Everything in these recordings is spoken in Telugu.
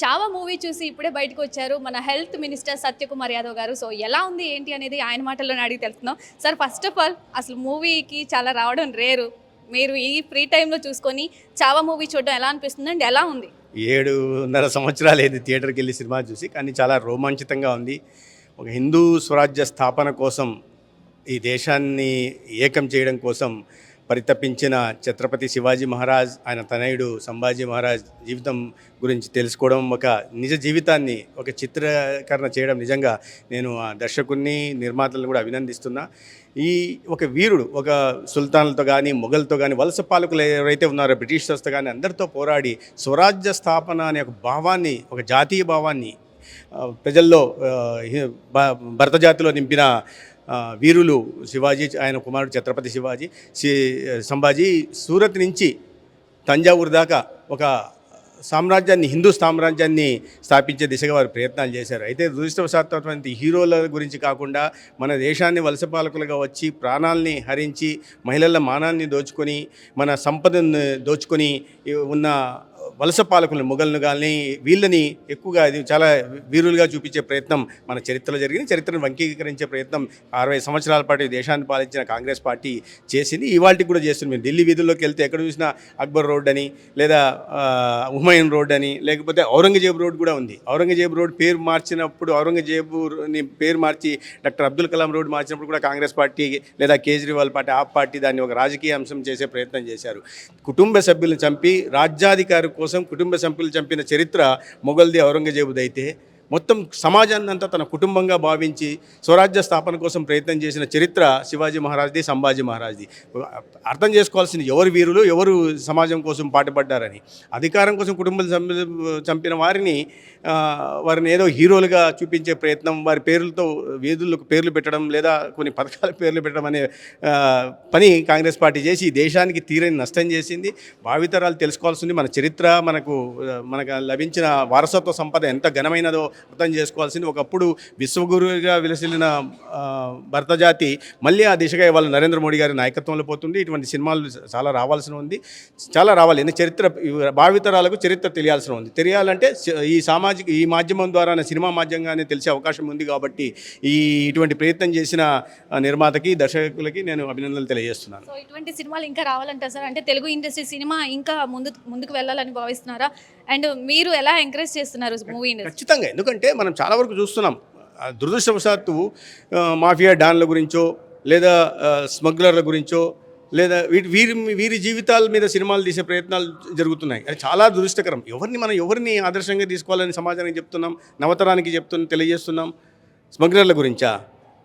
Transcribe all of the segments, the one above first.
చావా మూవీ చూసి ఇప్పుడే బయటకు వచ్చారు. మన హెల్త్ మినిస్టర్ సత్యకుమార్ యాదవ్ గారు. సో ఎలా ఉంది ఏంటి అనేది ఆయన మాటల్లోనే అడిగి తెలుస్తున్నాం సార్ ఫస్ట్ ఆఫ్ ఆల్ అసలు మూవీకి చాలా రావడం రేరు. మీరు ఈ ఫ్రీ టైంలో చూసుకొని చావా మూవీ చూడడం ఎలా అనిపిస్తుంది అండి ఎలా ఉంది? ఏడున్నర సంవత్సరాలు అయింది థియేటర్కి వెళ్ళి సినిమా చూసి కానీ చాలా రోమాంచితంగా ఉంది. ఒక హిందూ స్వరాజ్య స్థాపన కోసం ఈ దేశాన్ని ఏకం చేయడం కోసం పరితపించిన ఛత్రపతి శివాజీ మహారాజ్ ఆయన తనయుడు సంభాజీ మహారాజ్ జీవితం గురించి తెలుసుకోవడం ఒక నిజ జీవితాన్ని ఒక చిత్రీకరణ చేయడం నిజంగా నేను ఆ దర్శకుడిని నిర్మాతలను కూడా అభినందిస్తున్నా. ఈ ఒక వీరుడు ఒక సుల్తాన్లతో కానీ మొఘల్తో కానీ వలస పాలకులు ఎవరైతే ఉన్నారో బ్రిటిషర్స్తో కానీ అందరితో పోరాడి స్వరాజ్య స్థాపన అనే ఒక భావాన్ని ఒక జాతీయ భావాన్ని ప్రజల్లో భ- భరత జాతిలో నింపిన వీరులు శివాజీ ఆయన కుమారుడు ఛత్రపతి శివాజీ సంభాజీ సూరత్ నుంచి తంజావూరు దాకా ఒక సామ్రాజ్యాన్ని హిందూ సామ్రాజ్యాన్ని స్థాపించే దిశగా వారు ప్రయత్నాలు చేశారు. అయితే దురదృష్టవశాత్తు హీరోల గురించి కాకుండా మన దేశాన్ని వలస పాలకులుగా వచ్చి ప్రాణాల్ని హరించి మహిళల మానాన్ని దోచుకొని మన సంపదను దోచుకొని ఉన్న వలస పాలకులను మొఘల్ను కానీ వీళ్ళని ఎక్కువగా ఇది చాలా వీరులుగా చూపించే ప్రయత్నం మన చరిత్రలో జరిగింది. చరిత్రను వంకీకరించే ప్రయత్నం అరవై సంవత్సరాల పాటు దేశాన్ని పాలించిన కాంగ్రెస్ పార్టీ చేసింది. ఇవాళకి కూడా చేస్తుంది. మేము ఢిల్లీ వీధుల్లోకి వెళ్తే ఎక్కడ చూసినా అక్బర్ రోడ్ అని లేదా ఆ, హుమాయూన్ రోడ్ అని లేకపోతే ఔరంగజేబు రోడ్ కూడా ఉంది. ఔరంగజేబు రోడ్ పేరు మార్చినప్పుడు ఔరంగజేబుని పేరు మార్చి డాక్టర్ అబ్దుల్ కలాం రోడ్ మార్చినప్పుడు కూడా కాంగ్రెస్ పార్టీ లేదా కేజ్రీవాల్ పార్టీ ఆ పార్టీ దాన్ని ఒక రాజకీయ అంశం చేసే ప్రయత్నం చేశారు. కుటుంబ సభ్యులను చంపి రాజ్యాధికారి కోసం కుటుంబ సభ్యులు చంపిన చరిత్ర మొఘల్ది ఔరంగజేబుదైతే మొత్తం సమాజాన్ని అంతా తన కుటుంబంగా భావించి స్వరాజ్య స్థాపన కోసం ప్రయత్నం చేసిన చరిత్ర శివాజీ మహారాజ్ది సంభాజీ మహారాజ్ది. అర్థం చేసుకోవాల్సింది ఎవరు వీరులు ఎవరు సమాజం కోసం పాటుపడ్డారని. అధికారం కోసం కుటుంబం చంపిన వారిని వారిని ఏదో హీరోలుగా చూపించే ప్రయత్నం వారి పేర్లతో వీధులకు పేర్లు పెట్టడం లేదా కొన్ని పథకాల పేర్లు పెట్టడం అనే పని కాంగ్రెస్ పార్టీ చేసి ఈ దేశానికి తీరని నష్టం చేసింది. భావితరాలు తెలుసుకోవాల్సింది మన చరిత్ర మనకు మనకు లభించిన వారసత్వ సంపద ఎంత ఘనమైనదో అర్థం చేసుకోవాల్సింది. ఒకప్పుడు విశ్వగురువుగా విలసిల్లిన భర్తజాతి మళ్ళీ ఆ దిశగా ఇవాళ నరేంద్ర మోడీ గారి నాయకత్వంలో పోతుంది. ఇటువంటి సినిమాలు చాలా రావాల్సిన ఉంది. చాలా రావాలి. ఎందుకంటే చరిత్ర భావితరాలకు చరిత్ర తెలియాల్సిన ఉంది. తెలియాలంటే ఈ సామాజిక ఈ మాధ్యమం ద్వారా సినిమా మాధ్యమంగానే తెలిసే అవకాశం ఉంది కాబట్టి ఈ ఇటువంటి ప్రయత్నం చేసిన నిర్మాతకి దర్శకులకి నేను అభినందనలు తెలియజేస్తున్నాను. ఇటువంటి సినిమాలు ఇంకా రావాలంటారు సార్? అంటే తెలుగు ఇండస్ట్రీ సినిమా ఇంకా ముందు ముందుకు వెళ్ళాలని భావిస్తున్నారా? అండ్ మీరు ఎలా ఎంకరేజ్ చేస్తున్నారు మూవీ ఖచ్చితంగా. ఎందుకంటే మనం చాలా వరకు చూస్తున్నాం. దురదృష్టవశాత్తు మాఫియా డాన్ల గురించో లేదా స్మగ్లర్ల గురించో లేదా వీటి వీరి వీరి జీవితాల మీద సినిమాలు తీసే ప్రయత్నాలు జరుగుతున్నాయి. అది చాలా దురదృష్టకరం. ఎవరిని మనం ఎవరిని ఆదర్శంగా తీసుకోవాలని సమాజానికి చెప్తున్నాం నవతరానికి చెప్తున్న తెలియజేస్తున్నాం? స్మగ్లర్ల గురించా?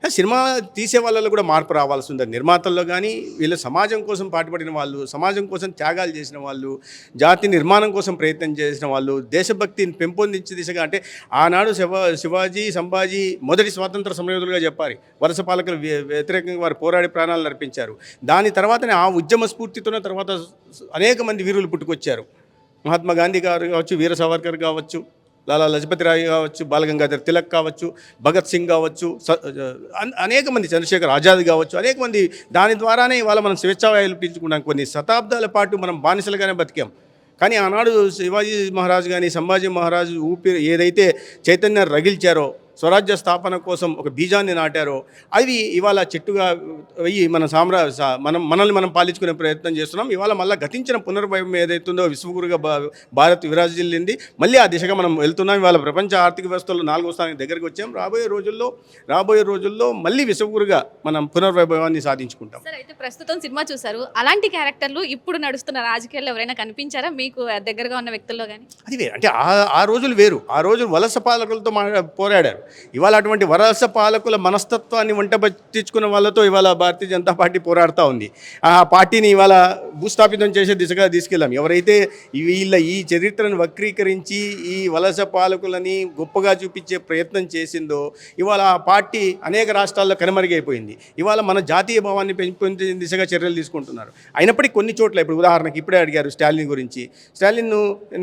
సినిమా తీసే వాళ్ళలో కూడా మార్పు రావాల్సి ఉంది నిర్మాతల్లో కానీ వీళ్ళ సమాజం కోసం పాటుపడిన వాళ్ళు సమాజం కోసం త్యాగాలు చేసిన వాళ్ళు జాతి నిర్మాణం కోసం ప్రయత్నం చేసిన వాళ్ళు దేశభక్తిని పెంపొందించే దిశగా అంటే ఆనాడు శివ శివాజీ సంభాజీ మొదటి స్వాతంత్ర సమయోధులుగా చెప్పారు వలస పాలకులు వ్య- వ్యతిరేకంగా వారు పోరాడి ప్రాణాలు నర్పించారు దాని తర్వాతనే ఆ ఉద్యమ స్ఫూర్తితోనే తర్వాత అనేక మంది వీరులు పుట్టుకొచ్చారు. మహాత్మా గాంధీ గారు కావచ్చు వీర సావర్కర్ కావచ్చు లాలా లజపతి రాయ్ కావచ్చు బాలగంగాధర్ తిలక్ కావచ్చు భగత్ సింగ్ కావచ్చు అనేక మంది చంద్రశేఖర్ ఆజాద్ కావచ్చు అనేక మంది దాని ద్వారానే ఇవాళ మనం స్వేచ్ఛావాయులు పీల్చుకున్నాం కొన్ని శతాబ్దాల పాటు మనం బానిసలుగానే బతికాం. కానీ ఆనాడు శివాజీ మహారాజు కానీ సంభాజీ మహారాజు ఊపిరి ఏదైతే చైతన్యం రగిల్చారో స్వరాజ్య స్థాపన కోసం ఒక బీజాన్ని నాటారో అవి ఇవాళ చెట్టుగా వెయ్యి మన సామ్రా మనం మనల్ని మనం పాలించుకునే ప్రయత్నం చేస్తున్నాం. ఇవాళ మళ్ళీ గతించిన పునర్వైభవం ఏదైతుందో విశ్వగురుగా భారత్ విరాజిల్లింది మళ్ళీ ఆ దిశగా మనం వెళ్తున్నాం. ఇవాళ ప్రపంచ ఆర్థిక వ్యవస్థలో నాలుగో స్థానానికి దగ్గరికి వచ్చాం. రాబోయే రోజుల్లో రాబోయే రోజుల్లో మళ్ళీ విశ్వగురుగా మనం పునర్వైభవాన్ని సాధించుకుంటాం. సార్ అయితే ప్రస్తుతం సినిమా చూసారు అలాంటి క్యారెక్టర్లు ఇప్పుడు నడుస్తున్న రాజకీయాల్లో ఎవరైనా కనిపించారా? మీకు దగ్గరగా ఉన్న వ్యక్తుల్లో కానీ అది వేరు. అంటే ఆ ఆ రోజులు వేరు. ఆ రోజులు వలస పాలకులతో పోరాడారు. ఇవాళ అటువంటి వరస పాలకుల మనస్తత్వాన్ని వంట పట్టించుకున్న వాళ్ళతో ఇవాళ భారతీయ జనతా పార్టీ పోరాడుతూ ఉంది. ఆ పార్టీని ఇవాళ భూస్థాపితం చేసే దిశగా తీసుకెళ్ళాం. ఎవరైతే వీళ్ళ ఈ చరిత్రను వక్రీకరించి ఈ వలస పాలకులని గొప్పగా చూపించే ప్రయత్నం చేసిందో ఇవాళ ఆ పార్టీ అనేక రాష్ట్రాల్లో కనుమరుగైపోయింది. ఇవాళ మన జాతీయ భావాన్ని పెంపొందే దిశగా చర్యలు తీసుకుంటున్నారు. అయినప్పటికీ కొన్ని చోట్ల ఇప్పుడు ఉదాహరణకి ఇప్పుడే అడిగారు స్టాలిన్ గురించి. స్టాలిన్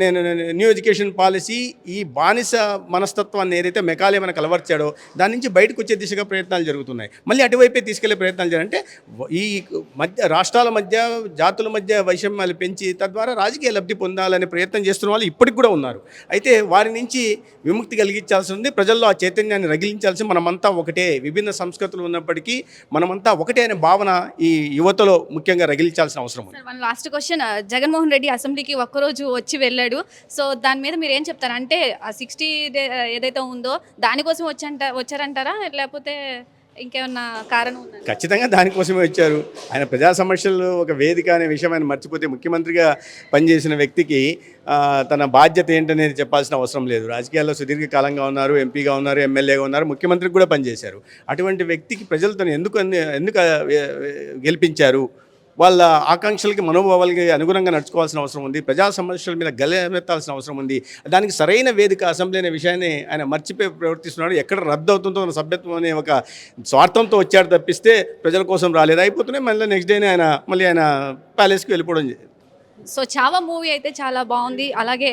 నేను నేను న్యూ ఎడ్యుకేషన్ పాలసీ ఈ బానిస మనస్తత్వాన్ని ఏదైతే మెకాలే మన మనకు అలవర్చాడో దాని నుంచి బయటకు వచ్చే దిశగా ప్రయత్నాలు జరుగుతున్నాయి. మళ్ళీ అటువైపే తీసుకెళ్ళే ప్రయత్నాలు అంటే ఈ మధ్య రాష్ట్రాల మధ్య జాతుల మధ్య వైషమ్యాలు పెంచి తద్వారా రాజకీయ లబ్ధి పొందాలనే ప్రయత్నం చేస్తున్న వాళ్ళు ఇప్పటికి కూడా ఉన్నారు. అయితే వారి నుంచి విముక్తి కలిగించాల్సి ఉంది. ప్రజల్లో ఆ చైతన్యాన్ని రగిలించాల్సి మనమంతా ఒకటే విభిన్న సంస్కృతులు ఉన్నప్పటికీ మనమంతా ఒకటే అనే భావన ఈ యువతలో ముఖ్యంగా రగిలించాల్సిన అవసరం ఉంది. మన లాస్ట్ క్వశ్చన్ జగన్మోహన్ రెడ్డి అసెంబ్లీకి ఒక్కరోజు వచ్చి వెళ్ళాడు. సో దాని మీద మీరు ఏం చెప్తారు? అంటే ఆ సిక్స్టీ ఏదైతే ఉందో దాని దానికోసం వచ్చంట వచ్చారంటారా? లేకపోతే ఇంకేమన్నా కారణం ఖచ్చితంగా దానికోసమే వచ్చారు. ఆయన ప్రజా సమస్యలు ఒక వేదిక అనే విషయం ఆయన మర్చిపోతే ముఖ్యమంత్రిగా పనిచేసిన వ్యక్తికి తన బాధ్యత ఏంటనేది చెప్పాల్సిన అవసరం లేదు. రాజకీయాల్లో సుదీర్ఘకాలంగా ఉన్నారు ఎంపీగా ఉన్నారు ఎమ్మెల్యేగా ఉన్నారు ముఖ్యమంత్రికి కూడా పనిచేశారు. అటువంటి వ్యక్తికి ప్రజలు తను ఎందుకు ఎందుకు గెలిపించారు? వాళ్ళ ఆకాంక్షలకి మనోభావాలకి అనుగుణంగా నడుచుకోవాల్సిన అవసరం ఉంది. ప్రజా సమస్యల మీద గలమెత్తాల్సిన అవసరం ఉంది. దానికి సరైన వేదిక అసెంబ్లీ అనే విషయాన్ని ఆయన మర్చిపోయి ప్రవర్తిస్తున్నాడు. ఎక్కడ రద్దు అవుతుందో మన సభ్యత్వం అనే ఒక స్వార్థంతో వచ్చాడు తప్పిస్తే ప్రజల కోసం రాలేదు. అయిపోతున్నాయి. మళ్ళీ నెక్స్ట్ డేనే ఆయన మళ్ళీ ఆయన ప్యాలెస్కి వెళ్ళిపోవడం సో చావా మూవీ అయితే చాలా బాగుంది. అలాగే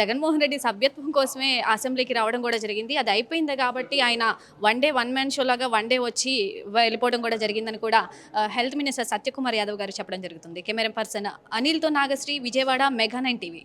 జగన్మోహన్ రెడ్డి సభ్యత్వం కోసమే అసెంబ్లీకి రావడం కూడా జరిగింది. అది అయిపోయింది కాబట్టి ఆయన one day one man show లాగా వన్ డే వచ్చి వెళ్ళిపోవడం కూడా జరిగిందని కూడా హెల్త్ మినిస్టర్ సత్యకుమార్ యాదవ్ గారు చెప్పడం జరుగుతుంది. Camera person అనిల్తో Nagasri Vijayawada mega nine TV.